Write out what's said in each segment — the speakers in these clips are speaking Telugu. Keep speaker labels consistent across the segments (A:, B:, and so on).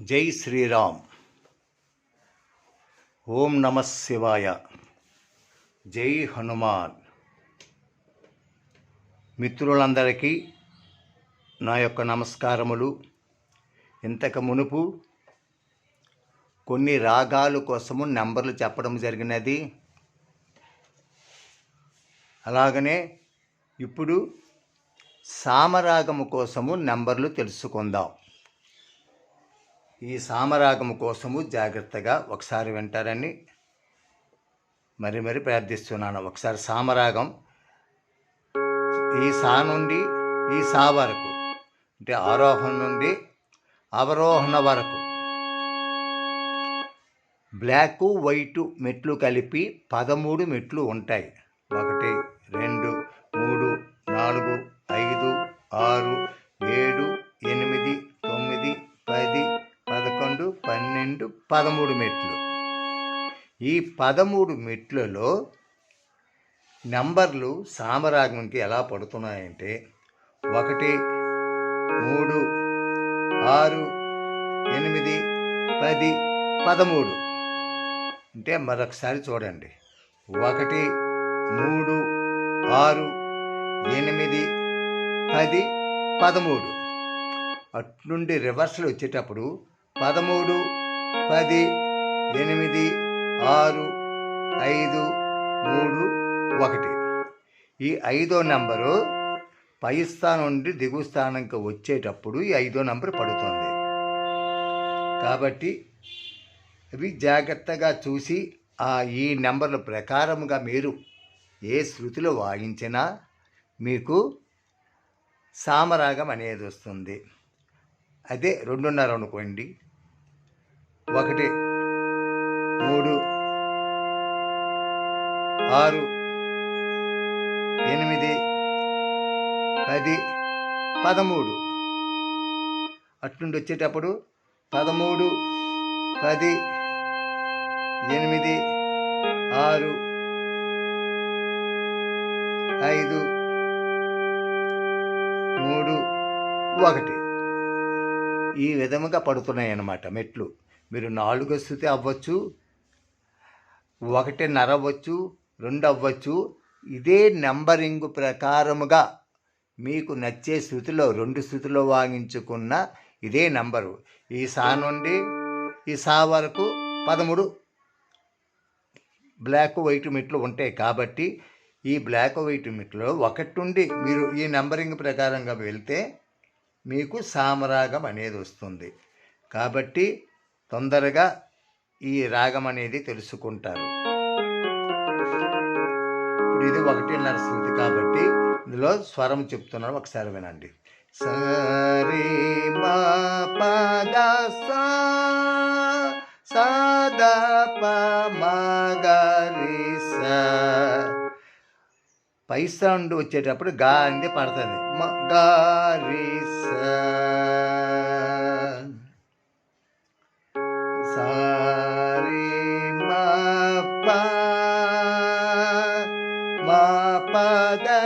A: జై శ్రీరామ్. ఓం నమ శివాయ. జై హనుమాన్. మిత్రులందరికీ నా యొక్క నమస్కారములు. ఇంతకు మునుపు కొన్ని రాగాలు కోసము నెంబర్లు చెప్పడం జరిగినది. అలాగనే ఇప్పుడు సామరాగము కోసము నెంబర్లు తెలుసుకుందాం. ఈ సామరాగము కోసము జాగ్రత్తగా ఒకసారి వింటారని మరి మరి ప్రార్థిస్తున్నాను. ఒకసారి సామరాగం ఈ సా నుండి ఈ సా వరకు అంటే ఆరోహణ నుండి అవరోహణ వరకు బ్లాక్ వైట్ మెట్లు కలిపి పదమూడు మెట్లు ఉంటాయి. ఒకటి రెండు మూడు నాలుగు ఐదు ఆరు పదమూడు మెట్లు. ఈ పదమూడు మెట్లలో నంబర్లు సామరాగంకి ఎలా పడుతున్నాయంటే ఒకటి మూడు ఆరు ఎనిమిది పది పదమూడు. అంటే మరొకసారి చూడండి. ఒకటి మూడు ఆరు ఎనిమిది పది పదమూడు. అట్నుండి రివర్సల్ వచ్చేటప్పుడు పదమూడు పది ఎనిమిది ఆరు ఐదు మూడు ఒకటి. ఈ ఐదో నెంబరు పై స్థానం నుండి దిగువ స్థానంకి వచ్చేటప్పుడు ఈ ఐదో నెంబర్ పడుతుంది. కాబట్టి అవి జాగ్రత్తగా చూసి ఆ ఈ నెంబర్ల ప్రకారముగా మీరు ఏ శృతిలో వాయించినా మీకు సామరాగం అనేది వస్తుంది. అదే రెండున్నర అనుకోండి. ఒకటి మూడు ఆరు ఎనిమిది పది పదమూడు. అట్నుండి వచ్చేటప్పుడు పదమూడు పది ఎనిమిది ఆరు ఐదు మూడు ఒకటి. ఈ విధముగా పడుతున్నాయి అన్నమాట మెట్లు. మీరు నాలుగో స్థితి అవ్వచ్చు ఒకటిన్నర అవ్వచ్చు రెండు అవ్వచ్చు. ఇదే నెంబరింగ్ ప్రకారముగా మీకు నచ్చే స్థితిలో రెండు స్థితిలో వాగించుకున్న ఇదే నంబరు. ఈ సా నుండి ఈ సా వరకు పదమూడు బ్లాక్ వైట్ మిట్లు ఉంటాయి కాబట్టి ఈ బ్లాక్ వైట్ మిట్లు ఒకటి నుండి మీరు ఈ నెంబరింగ్ ప్రకారంగా వెళ్తే మీకు సామరాగం అనేది వస్తుంది. కాబట్టి తొందరగా ఈ రాగం అనేది తెలుసుకుంటారు. ఇప్పుడు ఇది ఒకటిన్నర శృతి కాబట్టి ఇందులో స్వరం చెప్తున్నాను ఒకసారి వినండి. సరే మా పద సా సదా ప మగరి సా. పై సౌండ్ వచ్చేటప్పుడు గా అంది పడుతుంది. గారి స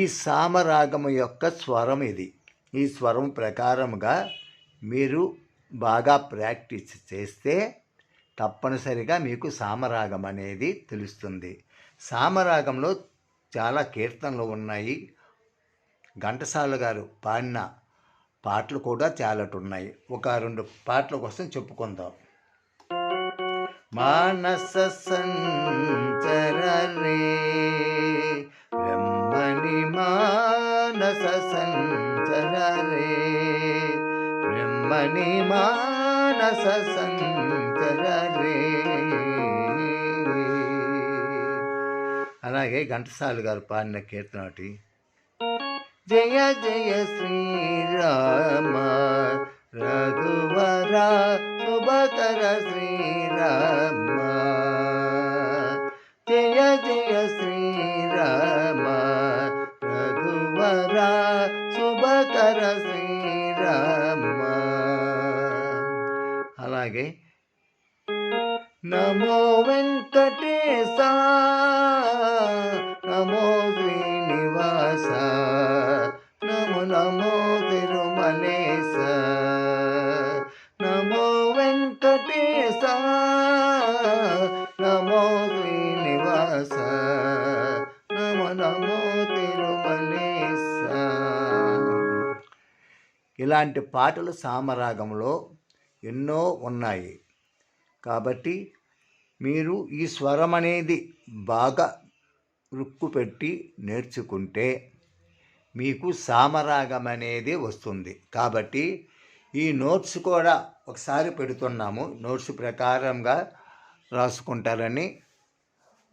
A: ఈ సామరాగము యొక్క స్వరం ఇది. ఈ స్వరం ప్రకారముగా మీరు బాగా ప్రాక్టీస్ చేస్తే తప్పనిసరిగా మీకు సామరాగం అనేది తెలుస్తుంది. సామరాగంలో చాలా కీర్తనలు ఉన్నాయి. ఘంటసాల గారు పాడిన పాటలు కూడా చాలా ఉన్నాయి ఒక రెండు పాటల కోసం చెప్పుకుందాం. మానస సంచరరే బ్రహ్మణి మానస సంచరరే. బ్రహ్మణి మానస సంచరరే. అలాగే ఘంటసాల గారు పాడిన కీర్తన ఒకటి. జయ జయ శ్రీరామ రఘువరా శుభకర శ్రీరామ. జయ జయ శ్రీ శుభకర శ్రీరామ అలాగే నమో వెంకటేశ నమో శ్రీనివాస నమో నమో తిరుమలేశ నమో వెంకటేశ నమో శ్రీనివాస నమో నమో తిరుమల ఇలాంటి పాటలు సామరాగంలో ఎన్నో ఉన్నాయి. కాబట్టి మీరు ఈ స్వరం అనేది బాగా రుక్కు పెట్టి నేర్చుకుంటే మీకు సామరాగం అనేది వస్తుంది. కాబట్టి ఈ నోట్స్ కూడా ఒకసారి పెడుతున్నాము. నోట్స్ ప్రకారంగా రాసుకుంటారని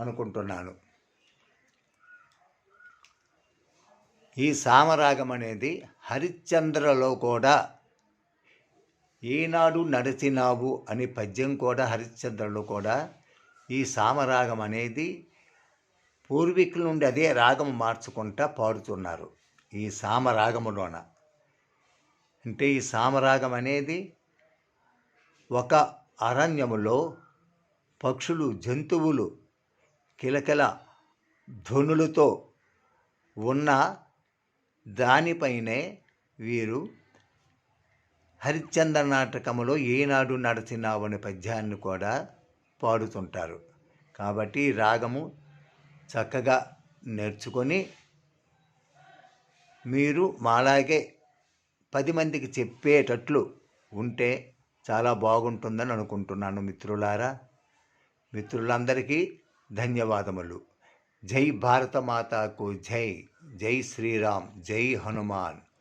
A: అనుకుంటున్నాను. ఈ సామరాగం అనేది హరిశ్చంద్రలో కూడా ఈనాడు నడిచినావు అనే పద్యం కూడా హరిశ్చంద్రలో కూడా ఈ సామరాగం అనేది పూర్వీకుల నుండి అదే రాగం మార్చుకుంటా పాడుతున్నారు ఈ సామరాగములోన. అంటే ఈ సామరాగం అనేది ఒక అరణ్యములో పక్షులు జంతువులు కిలకిల ధ్వనులతో ఉన్న దానిపైనే వీరు హరిశ్చంద్ర నాటకములో ఏనాడు నడచినావు అనే పద్యాన్ని కూడా పాడుతుంటారు. కాబట్టి రాగము చక్కగా నేర్చుకొని మీరు మాలాగే పది మందికి చెప్పేటట్లు ఉంటే చాలా బాగుంటుందని అనుకుంటున్నాను మిత్రులారా. మిత్రులందరికీ ధన్యవాదములు. జై భారత మాతాకు జై. జై శ్రీరామ్ జై హనుమాన్.